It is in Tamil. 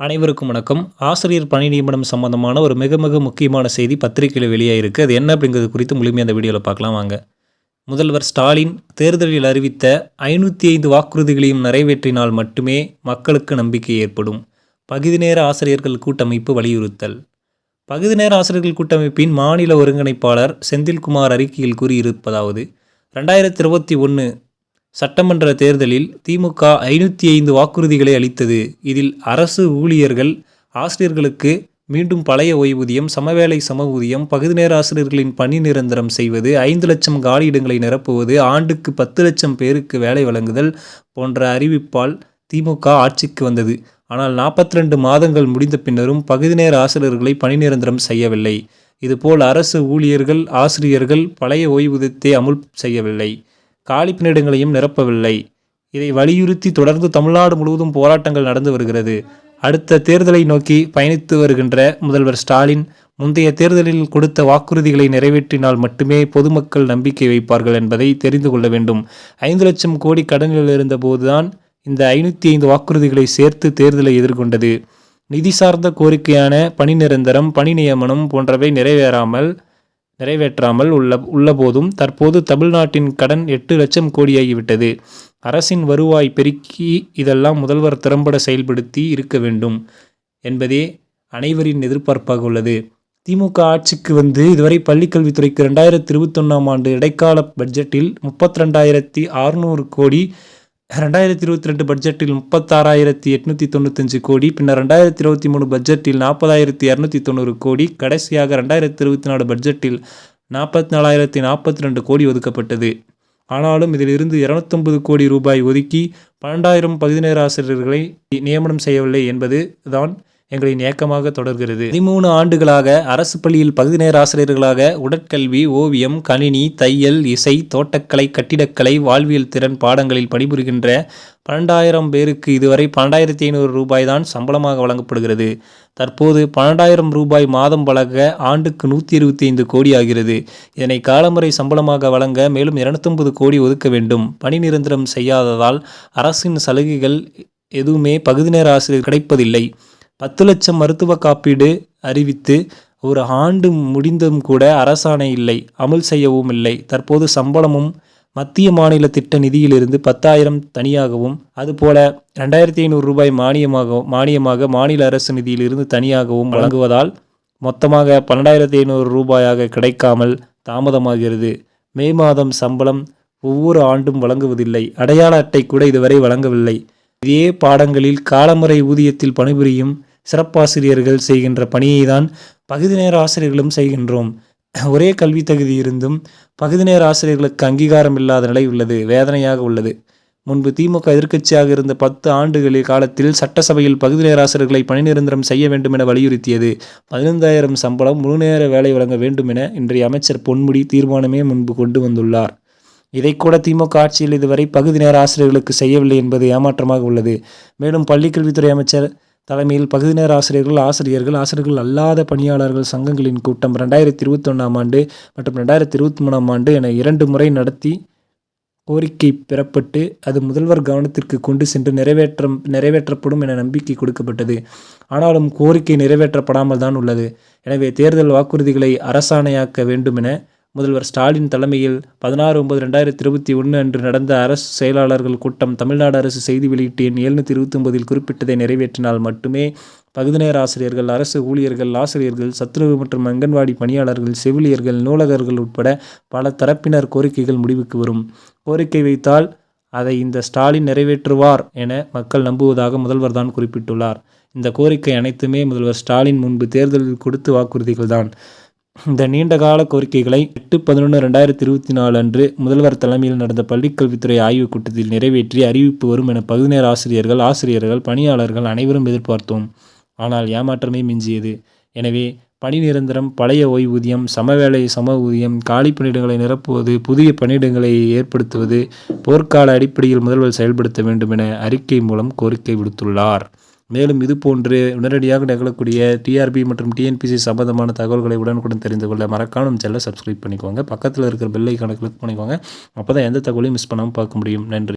அனைவருக்கும் வணக்கம். ஆசிரியர் பணி நியமனம் சம்பந்தமான ஒரு மிக மிக முக்கியமான செய்தி பத்திரிகையில் வெளியாகிருக்கு அது என்ன அப்படிங்கிறது குறித்து முழுமையாக அந்த வீடியோவில் பார்க்கலாம் வாங்க. முதல்வர் ஸ்டாலின் தேர்தலில் அறிவித்த ஐநூற்றி ஐந்து வாக்குறுதிகளையும் நிறைவேற்றினால் மட்டுமே மக்களுக்கு நம்பிக்கை ஏற்படும். பகுதி நேர ஆசிரியர்கள் கூட்டமைப்பு வலியுறுத்தல். பகுதி நேர ஆசிரியர்கள் கூட்டமைப்பின் மாநில ஒருங்கிணைப்பாளர் செந்தில்குமார் அறிக்கையில் கூறியிருப்பதாவது ரெண்டாயிரத்தி இருபத்தி ஒன்று சட்டமன்ற தேர்தலில் திமுக ஐநூற்றி ஐந்து வாக்குறுதிகளை அளித்தது. இதில் அரசு ஊழியர்கள் ஆசிரியர்களுக்கு மீண்டும் பழைய ஓய்வூதியம் சமவேளை சம ஊதியம் பகுதி நேர ஆசிரியர்களின் பணி நிரந்தரம் செய்வது ஐந்து லட்சம் காலியிடங்களை நிரப்புவது ஆண்டுக்கு பத்து லட்சம் பேருக்கு வேலை வழங்குதல் போன்ற அறிவிப்பால் திமுக ஆட்சிக்கு வந்தது. ஆனால் நாற்பத்தி ரெண்டு மாதங்கள் முடிந்த பின்னரும் பகுதி நேர ஆசிரியர்களை பணி நிரந்தரம் செய்யவில்லை. இதுபோல் அரசு ஊழியர்கள் ஆசிரியர்கள் பழைய ஓய்வூதியத்தை அமுல் செய்யவில்லை. காலிப்பணியிடங்களையும் நிரப்பவில்லை. இதை வலியுறுத்தி தொடர்ந்து தமிழ்நாடு முழுவதும் போராட்டங்கள் நடந்து வருகிறது. அடுத்த தேர்தலை நோக்கி பயணித்து வருகின்ற முதல்வர் ஸ்டாலின் முந்தைய தேர்தலில் கொடுத்த வாக்குறுதிகளை நிறைவேற்றினால் மட்டுமே பொதுமக்கள் நம்பிக்கை வைப்பார்கள் என்பதை தெரிந்து கொள்ள வேண்டும். ஐந்து லட்சம் கோடி கடனில் இருந்தபோதுதான் இந்த ஐநூற்றி ஐந்து வாக்குறுதிகளை சேர்த்து தேர்தலை எதிர்கொண்டது. நிதி சார்ந்த கோரிக்கையான பணி நிரந்தரம் பணி நியமனம் போன்றவை நிறைவேறாமல் நிறைவேற்றாமல் உள்ள உள்ளபோதும் தற்போது தமிழ்நாட்டின் கடன் எட்டு லட்சம் கோடியாகிவிட்டது. அரசின் வருவாய் பெருக்கி இதெல்லாம் முதல்வர் திறம்பட செயல்படுத்தி இருக்க வேண்டும் என்பதே அனைவரின் எதிர்பார்ப்பாக உள்ளது. திமுக ஆட்சிக்கு வந்து இதுவரை பள்ளிக்கல்வித்துறைக்கு ரெண்டாயிரத்தி இருபத்தொன்னாம் ஆண்டு இடைக்கால பட்ஜெட்டில் முப்பத்தி ரெண்டாயிரத்தி அறுநூறு கோடி ரெண்டாயிரத்தி இருபத்தி ரெண்டு பட்ஜெட்டில் முப்பத்தாறாயிரத்தி எட்நூற்றி தொண்ணூத்தஞ்சு கோடி பின்னர் ரெண்டாயிரத்தி இருபத்தி மூணு பட்ஜெட்டில் நாற்பதாயிரத்தி இரநூத்தி தொண்ணூறு கோடி கடைசியாக ரெண்டாயிரத்தி இருபத்தி நாலு பட்ஜெட்டில் நாற்பத்தி நாலாயிரத்தி நாற்பத்தி ரெண்டு கோடி ஒதுக்கப்பட்டது. ஆனாலும் இதிலிருந்து இரநூத்தொம்பது கோடி ரூபாய் ஒதுக்கி பன்னெண்டாயிரம் பதினேழு ஆசிரியர்களை நியமனம் செய்யவில்லை என்பது தான் எங்களின் ஏக்கமாக தொடர்கிறது. பதிமூணு ஆண்டுகளாக அரசு பள்ளியில் பகுதி நேர ஆசிரியர்களாக உடற்கல்வி ஓவியம் கணினி தையல் இசை தோட்டக்கலை கட்டிடக்கலை வாழ்வியல் திறன் பாடங்களில் பணிபுரிகின்ற பன்னெண்டாயிரம் பேருக்கு இதுவரை பன்னெண்டாயிரத்தி ஐநூறு ரூபாய் தான் சம்பளமாக வழங்கப்படுகிறது. தற்போது பன்னெண்டாயிரம் ரூபாய் மாதம் வழங்க ஆண்டுக்கு நூற்றி இருபத்தி ஐந்து கோடி ஆகிறது. இதனை காலமுறை சம்பளமாக வழங்க மேலும் இருநூத்தொம்பது கோடி ஒதுக்க வேண்டும். பணி நிரந்தரம் செய்யாததால் அரசின் சலுகைகள் எதுவுமே பகுதி நேர ஆசிரியர் கிடைப்பதில்லை. பத்து லட்சம் மருத்துவ காப்பீடு அறிவித்து ஒரு ஆண்டு முடிந்தும் கூட அரசாணை இல்லை அமல் செய்யவும் இல்லை. தற்போது சம்பளமும் மத்திய மாநில திட்ட நிதியிலிருந்து பத்தாயிரம் தனியாகவும் அதுபோல ரெண்டாயிரத்தி ஐநூறு ரூபாய் மானியமாக மானியமாக மாநில அரசு நிதியிலிருந்து தனியாகவும் வழங்குவதால் மொத்தமாக பன்னெண்டாயிரத்தி ஐநூறு ரூபாயாக கிடைக்காமல் தாமதமாகிறது. மே மாதம் சம்பளம் ஒவ்வொரு ஆண்டும் வழங்குவதில்லை. அடையாள அட்டை கூட இதுவரை வழங்கவில்லை. இதே பாடங்களில் காலமுறை ஊதியத்தில் பணிபுரியும் சிறப்பாசிரியர்கள் செய்கின்ற பணியை தான் பகுதி நேர ஆசிரியர்களும் செய்கின்றோம். ஒரே கல்வி தகுதி இருந்தும் பகுதி நேர ஆசிரியர்களுக்கு அங்கீகாரம் இல்லாத நிலை உள்ளது வேதனையாக உள்ளது. முன்பு திமுக எதிர்க்கட்சியாக இருந்த பத்து ஆண்டுகளில் காலத்தில் சட்டசபையில் பகுதி நேர ஆசிரியர்களை பணி நிரந்தரம் செய்ய வேண்டும் என வலியுறுத்தியது. பதினைந்தாயிரம் சம்பளம் முழு நேர வேலை வழங்க வேண்டும் என இன்றைய அமைச்சர் பொன்முடி தீர்மானமே முன்பு கொண்டு வந்துள்ளார். இதை கூட திமுக ஆட்சியில் இதுவரை பகுதி நேர ஆசிரியர்களுக்கு செய்யவில்லை என்பது ஏமாற்றமாக உள்ளது. மேலும் பள்ளிக்கல்வித்துறை அமைச்சர் தலைமையில் பகுதி நேர ஆசிரியர்கள் ஆசிரியர்கள் ஆசிரியர்கள் அல்லாத பணியாளர்கள் சங்கங்களின் கூட்டம் ரெண்டாயிரத்தி இருபத்தொன்னாம் ஆண்டு மற்றும் ரெண்டாயிரத்தி இருபத்தி மூணாம் ஆண்டு என இரண்டு முறை நடத்தி கோரிக்கை பெறப்பட்டு அது முதல்வர் கவனத்திற்கு கொண்டு சென்று நிறைவேற்றம் நிறைவேற்றப்படும் என நம்பிக்கை கொடுக்கப்பட்டது. ஆனாலும் கோரிக்கை நிறைவேற்றப்படாமல் தான் உள்ளது. எனவே தேர்தல் வாக்குறுதிகளை அரசாணையாக்க வேண்டும் என முதல்வர் ஸ்டாலின் தலைமையில் பதினாறு ஒன்பது ரெண்டாயிரத்தி இருபத்தி ஒன்று அன்று நடந்த அரசு செயலாளர்கள் கூட்டம் தமிழ்நாடு அரசு செய்தி வெளியீட்டு எண் எழுநூற்றி இருபத்தி ஒன்பதில் குறிப்பிட்டதை நிறைவேற்றினால் மட்டுமே பகுதிநேர ஆசிரியர்கள் அரசு ஊழியர்கள் ஆசிரியர்கள் சத்துணவு மற்றும் அங்கன்வாடி பணியாளர்கள் செவிலியர்கள் நூலகர்கள் உட்பட பல தரப்பினர் கோரிக்கைகள் முடிவுக்கு வரும். கோரிக்கை வைத்தால் அதை இந்த ஸ்டாலின் நிறைவேற்றுவார் என மக்கள் நம்புவதாக முதல்வர் தான் குறிப்பிட்டுள்ளார். இந்த கோரிக்கை அனைத்துமே முதல்வர் ஸ்டாலின் முன்பு தேர்தலில் கொடுத்து வாக்குறுதிகள் தான் இந்த நீண்டகால கோரிக்கைகளை எட்டு பதினொன்று ரெண்டாயிரத்தி இருபத்தி நாலு அன்று முதல்வர் தலைமையில் நடந்த பள்ளிக்கல்வித்துறை ஆய்வுக் கூட்டத்தில் நிறைவேற்றி அறிவிப்பு வரும் என பகுதிநேர ஆசிரியர்கள் ஆசிரியர்கள் பணியாளர்கள் அனைவரும் எதிர்பார்த்தோம். ஆனால் ஏமாற்றமே மிஞ்சியது. எனவே பணி நிரந்தரம் பழைய ஓய்வூதியம் சமவேளை சம ஊதியம் காலி பணியிடங்களை நிரப்புவது புதிய பணியிடங்களை ஏற்படுத்துவது போர்க்கால அடிப்படையில் முதல்வர் செயல்படுத்த வேண்டும் என அறிக்கை மூலம் கோரிக்கை விடுத்துள்ளார். மேலும் இது போன்று உடனடியாக நிகழக்கூடிய டிஆர்பி மற்றும் டிஎன்பிசி சம்பந்தமான தகவல்களை உடனுக்குடன் தெரிந்து கொள்ள மறக்காமல் செல்ல சப்ஸ்கிரைப் பண்ணிக்கோங்க. பக்கத்தில் இருக்கிற பெல்லைக்கான கிளிக் பண்ணிக்கோங்க. அப்போ தான் எந்த தகவலையும் மிஸ் பண்ணாமல் பார்க்க முடியும். நன்றி.